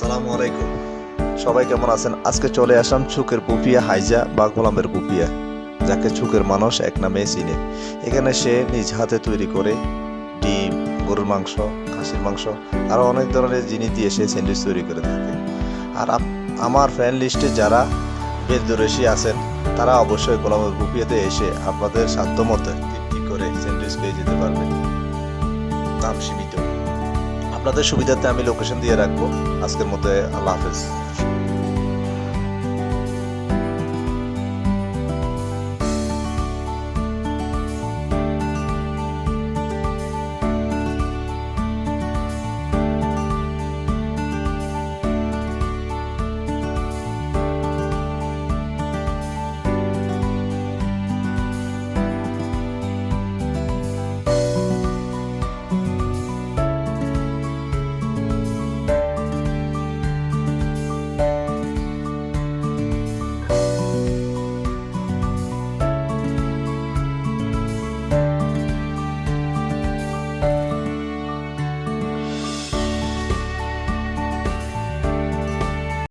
সালামু আলাইকুম। সবাই কেমন আছেন? আজকে চলে আসলাম চুকের পুপিয়া হাইজা বা গোলামের পুপিয়া যাকে চুকের মানুষ এক নামে চিনে। এখানে সে নিজ হাতে তৈরি করে ডিম, গরুর মাংস, খাসির মাংস আরও অনেক ধরনের জিনিস দিয়ে সে স্যান্ডউইচ তৈরি করে থাকে। আর আমার ফ্রেন্ড লিস্টে যারা বেদরসি আছেন, তারা অবশ্যই গোলামের পুপিয়াতে এসে আপনাদের সাধ্য মতো তৃপ্তি করে স্যান্ডউইচ পেয়ে যেতে পারবেন। দাম সীমিত। আপনাদের সুবিধাতে আমি লোকেশন দিয়ে রাখব। আজকের মধ্যে আল্লাহ হাফেজ।